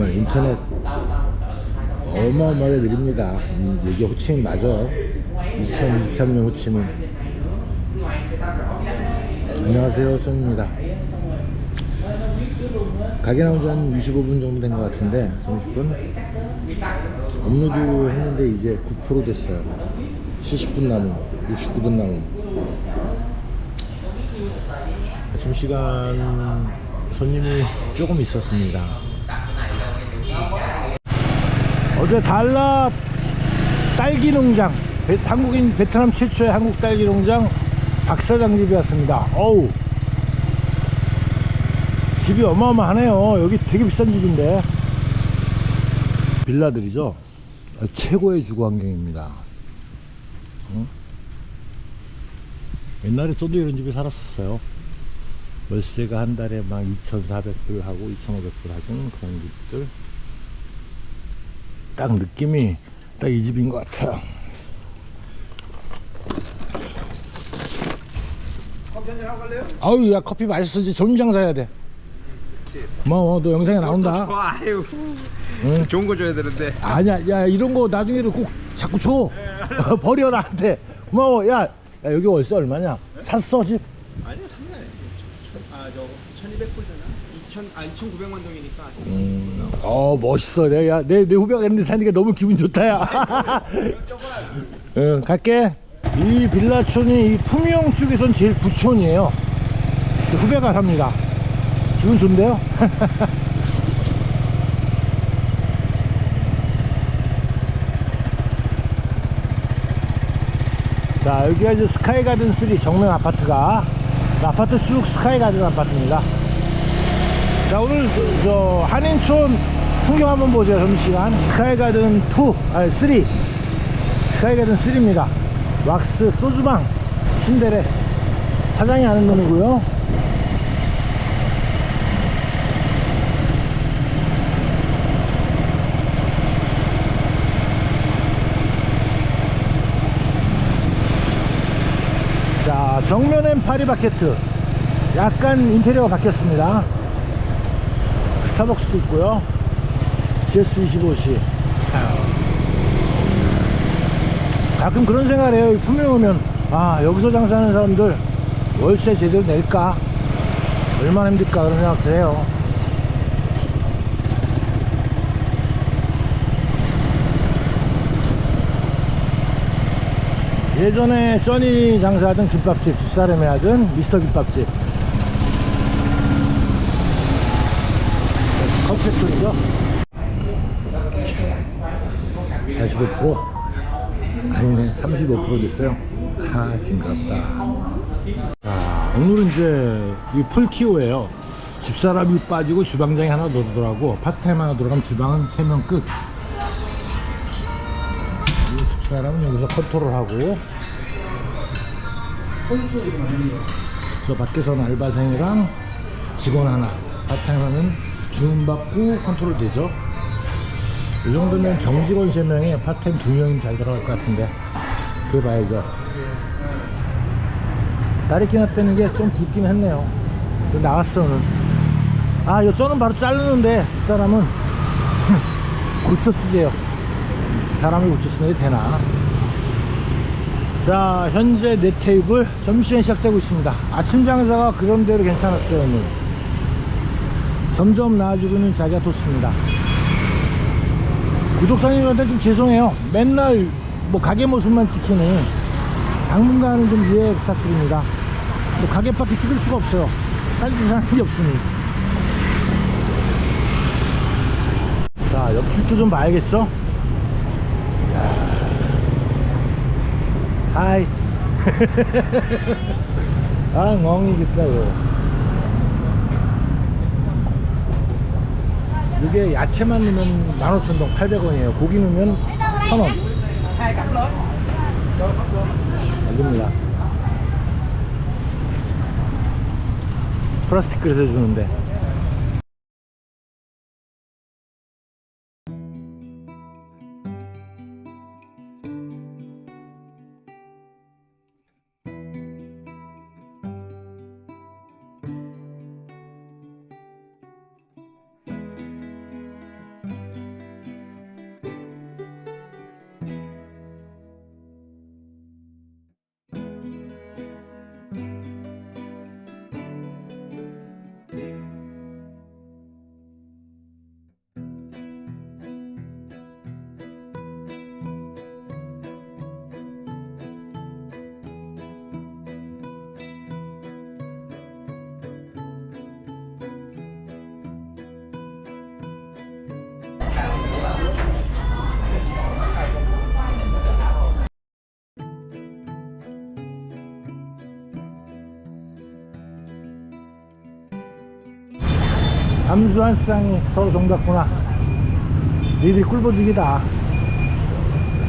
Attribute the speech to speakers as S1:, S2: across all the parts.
S1: 정말 인터넷 어마어마하게 느립니다. 이, 여기 호칭 맞아. 2023년 호칭은. 안녕하세요, 쫀입니다. 가게 나온 지 한 25분 정도 된 것 같은데, 30분? 업로드 했는데 이제 9% 됐어요. 70분 남은, 69분 남은. 아침 시간 손님이 조금 있었습니다. 어제 달라 딸기 농장 베- 한국인 베트남 최초의 한국 딸기 농장 박 사장 집에 왔습니다. 어우 집이 어마어마하네요. 여기 되게 비싼 집인데 빌라들이죠. 최고의 주거 환경입니다. 응? 옛날에 저도 이런 집에 살았었어요. 월세가 한 달에 막 2,400불 하고 2,500불 하는 그런 집들. 딱 느낌이 딱 이 집인 것 같아요.
S2: 커피 한잔 하고 갈래요?
S1: 아우, 야, 커피 맛있어지. 좋은 장사 해야 돼. 고마워. 너 영상에 나온다.
S2: 좋아 아유
S1: 응.
S2: 좋은 거 줘야 되는데
S1: 아니야, 야, 이런 거 나중에도 꼭 자꾸 줘. 버려, 나한테. 고마워. 야, 야, 여기 월세 얼마냐? 샀어, 집?
S2: 아니요 상관해 아저 1200불잖아 2000, 아 2900만 동이니까
S1: 음, 어, 멋있어. 내가, 내, 내 후배가 있는데 사니까 너무 기분 좋다, 야. 응, 갈게. 이 빌라촌이 이 품위영 쪽에선 제일 부촌이에요. 그 후배가 삽니다. 기분 좋은데요? 자, 여기가 이제 스카이가든 3 정면 아파트가 자, 아파트 쭉 스카이가든 아파트입니다. 자, 오늘 저, 저 한인촌 풍경 한번 보죠, 점심시간. 스카이가든 2, 아니 3. 스카이가든 3입니다. 왁스 소주방 신데레 사장이 아는 놈이고요. 자, 정면엔 파리바게트. 약간 인테리어가 바뀌었습니다. 스타벅스도 있고요. GS25C. 가끔 그런 생각을 해요. 품에 오면 아 여기서 장사하는 사람들 월세 제대로 낼까? 얼마나 힘들까 그런 생각도 해요. 예전에 쩌니 장사하던 김밥집 집사람이 하던 미스터 김밥집 커피팩토리죠? 45% 아니네 35% 됐어요. 아 징그럽다. 자 오늘은 이제 이 풀키오예요. 집사람이 빠지고 주방장이 하나 더 들어가고 파트타임 하나 들어가면 주방은 3명 끝. 이 집사람은 여기서 컨트롤하고. 저 밖에서는 알바생이랑 직원 하나 파트타임 하는 주문받고 컨트롤 되죠? 이 정도면 정직원 3명에 파트타임 2명이면 잘 들어갈 것 같은데. 그거 봐야죠. 다리끼 났다는 게좀 붓긴 했네요. 나왔어 오늘. 아 저는 바로 자르는데 집사람은. 고쳐 쓰재요. 사람이 고쳐 쓰는 게 되나. 자 현재 네 테이블 점심시간 시작되고 있습니다. 아침 장사가 그런대로 괜찮았어요 오늘 점점 나아지고 있는 자기가 좋습니다. 구독자님한테 좀 죄송해요. 맨날 뭐 가게 모습만 찍히니 당분간은 좀 이해 부탁드립니다. 뭐 가게 밖에 찍을 수가 없어요. 딴 짓을 하는 게 없으니. 자 옆집도 좀 봐야겠죠 하이. 아 멍이겠다 이거 이게 야채만 넣으면 15,000동 800원이에요. 고기 넣으면 1,000원. 안됩니다. 플라스틱 그릇에 주는데 잠수한 시장이 서로 정답구나. 니들이 꿀보직이다.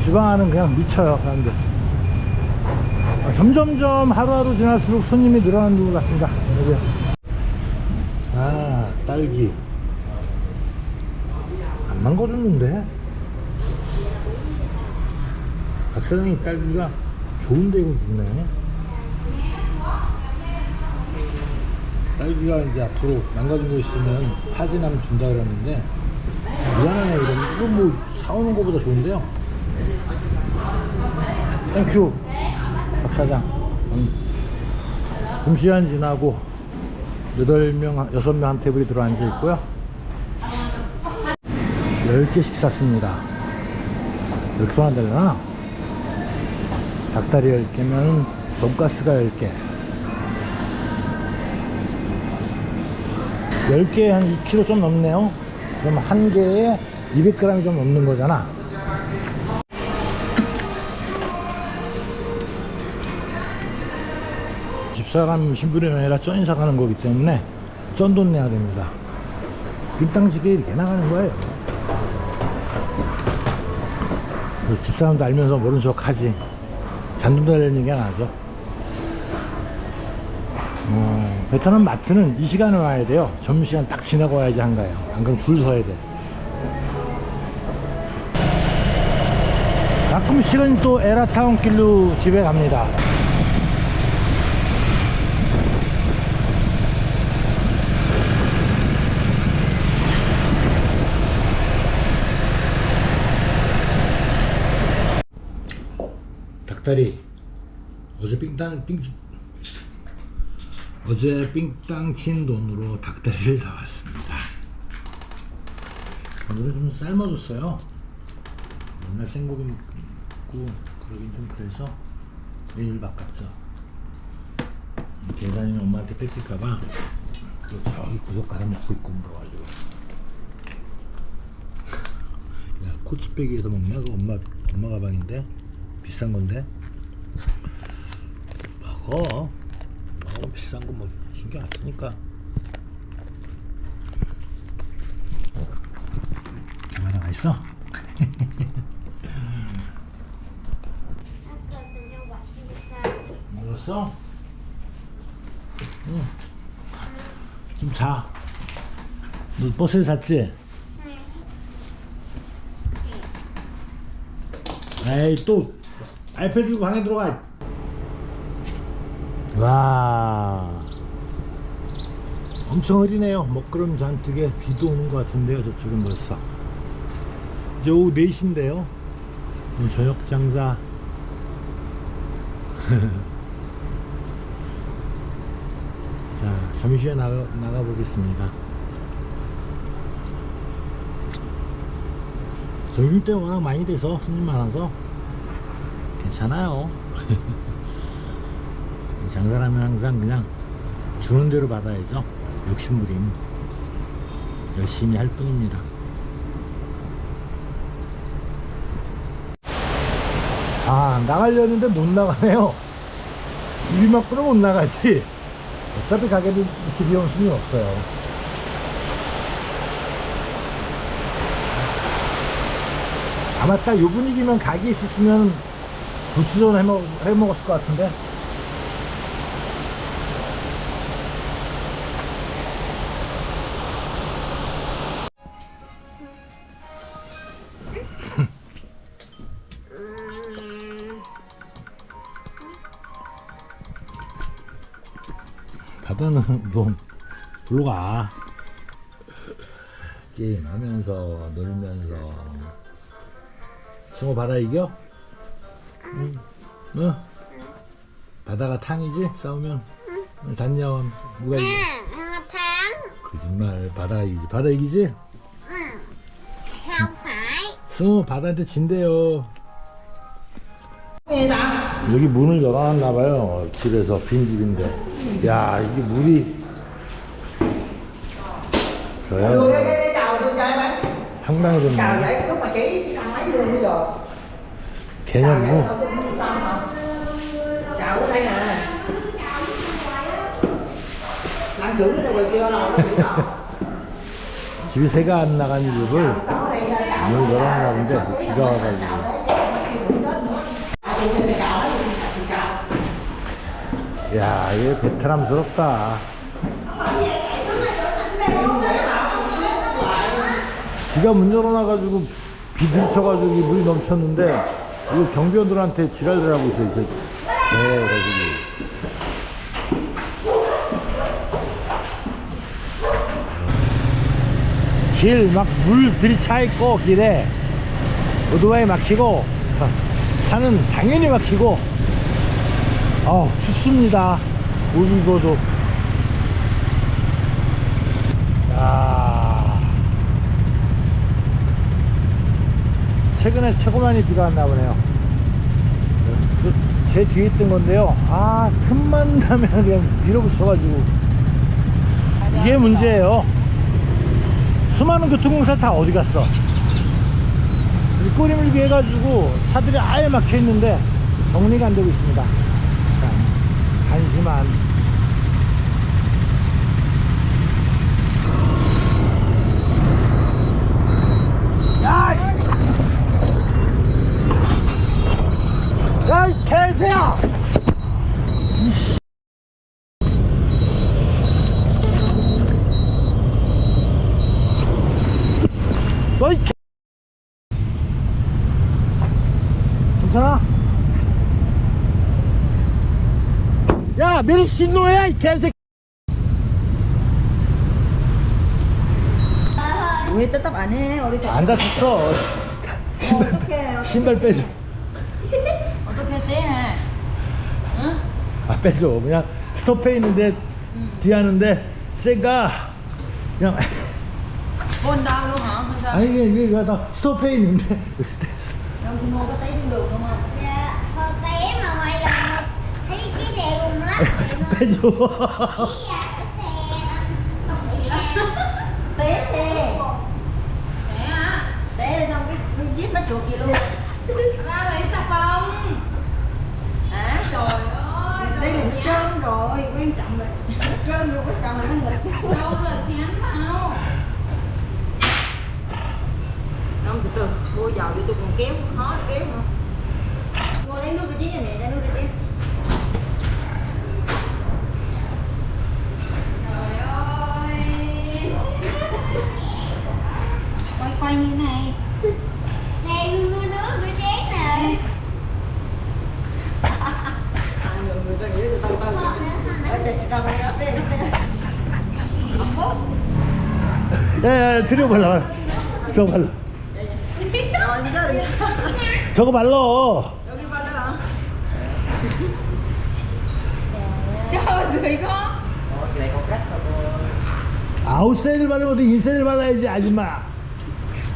S1: 지방하는 그냥 미쳐요, 사람들. 아, 점점점 하루하루 지날수록 손님이 늘어나는 것 같습니다. 여기. 아, 딸기. 안 망가졌는데? 박사장이 딸기가 좋은데 이거 좋네. 딸기가 이제 앞으로 망가진 거 있으면 파진하면 준다 그랬는데 미안하네 이러면 이거 뭐 사오는 거보다 좋은데요? 땡큐 박 사장. 음. 점심시간 지나고 8명, 6명 한 테이블이 들어 앉아 있고요. 10개씩 샀습니다. 이렇게 안 되려나? 닭다리 10개면 돈가스가 10개 10개에 한 2kg 좀 넘네요. 그럼 한 개에 200g이 좀 넘는 거잖아. 집사람 신부의 명예라 쩐인사 가는 거기 때문에 쩐 돈 내야 됩니다. 빈땅지게 이렇게 나가는 거예요. 그래서 집사람도 알면서 모른 척 하지. 잔돈 달라는 얘기 안 하죠. 어, 베트남 마트는 이 시간에 와야 돼요. 점심시간 딱 지나고 와야지 한가해요. 안 그러면 줄 서야 돼. 가끔씩은 또 에라타운 길로 집에 갑니다. 닭다리 어제 빙땅 빙 어제 삥땅 친 돈으로 닭다리를 사왔습니다. 오늘은 좀 삶아줬어요. 맨날 생고기 먹고 그러긴 좀 그래서 내일 바꿨죠. 계산이는 엄마한테 뺏길까봐 또 저기 구석 가서 먹고 있고 물어가지고 야 코치빼기에서 먹냐? 그 엄마 엄마 가방인데 비싼 건데 먹어. 비싼 거뭐 신경 안 쓰니까. 카메라 맛있어? 먹었어? 응. 좀 자. 너 버스 샀지? 에이 또 아이패드 들고 방에 들어가. 와. 엄청 흐리네요. 먹구름 잔뜩에 비도 오는 것 같은데요 저쪽은 벌써. 이제 오후 4시인데요. 오늘 저녁 장사. 자 잠시 나가, 나가 보겠습니다. 점심 때 워낙 많이 돼서 손님 많아서 괜찮아요 장사라면 항상 그냥 주는 대로 받아야죠. 욕심부림. 열심히 할 뿐입니다. 아, 나가려는데 못 나가네요. 입이 밖으로 못 나가지. 어차피 가게도 비용 순위 없어요. 아마 딱 요 분위기면 가게 있었으면 부추전 해먹, 해먹었을 것 같은데. 바다는 너 놀러 가. 게임하면서 놀면서 승호 바다 이겨? 응. 응? 바다가 탕이지? 싸우면 응. 단야원 누가 이겨?
S3: Ngọc Thắng
S1: 거짓말 바다 이기지 바다 이기지?
S3: Phải
S1: 승호 바다한테 진대요 여기 문을 열어놨나 봐요 집에서 빈집인데 야 이게 물이 저야
S4: cái, chào ấy
S1: 황당해졌네
S4: Chào vậy lúc mà chỉ thằng mấy luôn bây giờ Chào vậy
S1: 개념
S4: không có muốn tâm hả Chào ở đây nè Lăn sữa nó ngoài kia đâu
S1: 집이 새가 안 나간 이유를 오늘 열어놓나 본데 비가 와가지고 야, 얘 베트남스럽다. 지가 문 열어놔가지고 비 들쳐가지고 이 물이 넘쳤는데 이거 경비원들한테 지랄들 하고 있어요. 이제. 네, 가지고. 길 막 물 들이 차 있고 길에 오토바이 막히고 차는 당연히 막히고 어 춥습니다. 옷 입어도. 야. 최근에 최고 많이 비가 왔나 보네요. 그, 제 뒤에 있던 건데요. 아 틈만 나면 그냥 밀어붙여가지고. 이게 문제예요. 수많은 교통공사 다 어디 갔어? 이 꼬리물기 해가지고 차들이 아예 막혀 있는데 정리가 안 되고 있습니다. 참 한심한 야! 이- 야, 이 개새야! 너이 개... 괜찮아? 야, 내리 신노야, 이 개새끼!
S4: 왜 따뜻 안 해? 우리 다
S1: 다쳤어. 신발,
S4: 어떡해,
S1: 신발 빼줘.
S4: 어떻게 돼? 응?
S1: 아, 빼줘. 그냥 스톱해 있는데, 뒤 하는데, 쎄가, 그냥?
S4: Không sao.
S1: 아니, 이게, 이게, 나 스톱해 있는데,
S4: không được không ạ?
S1: 빼줘.
S4: Té xe. Té xong cái cái giết nó chuột gì luôn.
S5: ra lấy xà phòng
S4: Hả?
S5: trời ơi
S4: Đây là trơn rồi, quan trọng là trơn rồi, quan trọng là nó nghịch.
S5: đâu là chén nào
S4: Không, từ từ, mua dầu vô tôi còn kéo, khó kéo nữa. Mua lấy nước đi chứ nè, lấy nước đi chứ. Trong đây, ở đây, ở đây. Không có.
S1: 야, 야, 들여 발라. 저거 발라. 저거 발라.
S4: 여기 này thôi cô.
S1: 아웃사이드를 바르면 돼. 인사이드를 발라야지, 아줌마.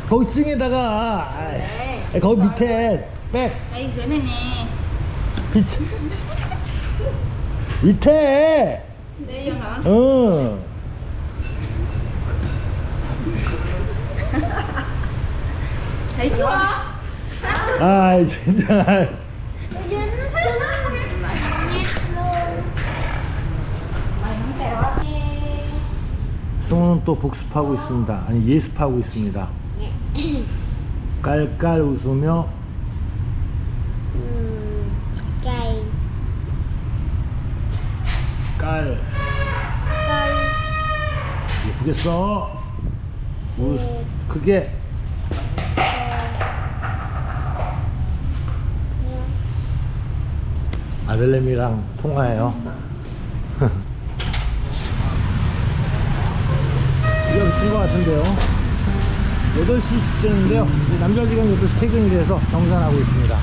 S1: 거기 층에다가, 아이, 거기 밑에, 백,
S5: nè
S1: 밑에. 밑에!
S5: đây hả
S1: 응.
S5: thấy chưa
S1: 아이, 진짜. 승우는 또 복습하고 있습니다. 아니, 예습하고 있습니다. 깔깔 웃으며,
S3: Cày
S1: 깔.
S3: Cân
S1: 예쁘게 써. 우, 크게. 아들내미랑 통화해요. 여기 쓴것 같은데요. 8시 10분인데요. 남자 지금 8시 퇴근이 돼서 정산하고 있습니다.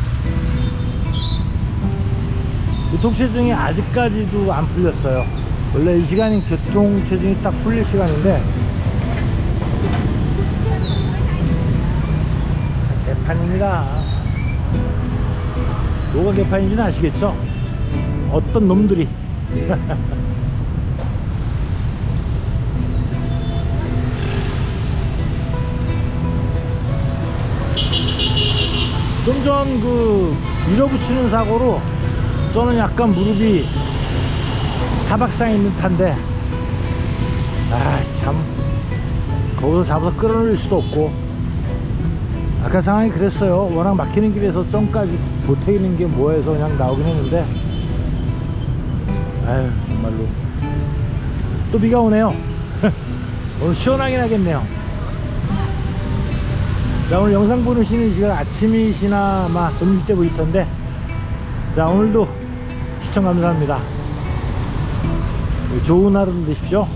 S1: 교통체증이 아직까지도 안 풀렸어요. 원래 이 시간이 교통체증이 딱 풀릴 시간인데 개판입니다. 뭐가 개판인지는 아시겠죠? 어떤 놈들이 좀 전 그 밀어붙이는 사고로 저는 약간 무릎이 타박상 있는 탄데 아 참. 거기서 잡아서 끌어올릴 수도 없고. 아까 상황이 그랬어요. 워낙 막히는 길에서 점까지 보태는 게 뭐해서 그냥 나오긴 했는데. 아유 정말로. 또 비가 오네요. 오늘 시원하긴 하겠네요 자 오늘 영상 보시는 시간 아침이시나 아마 점심때 보일 텐데 자 오늘도 시청 감사합니다. 좋은 하루 되십시오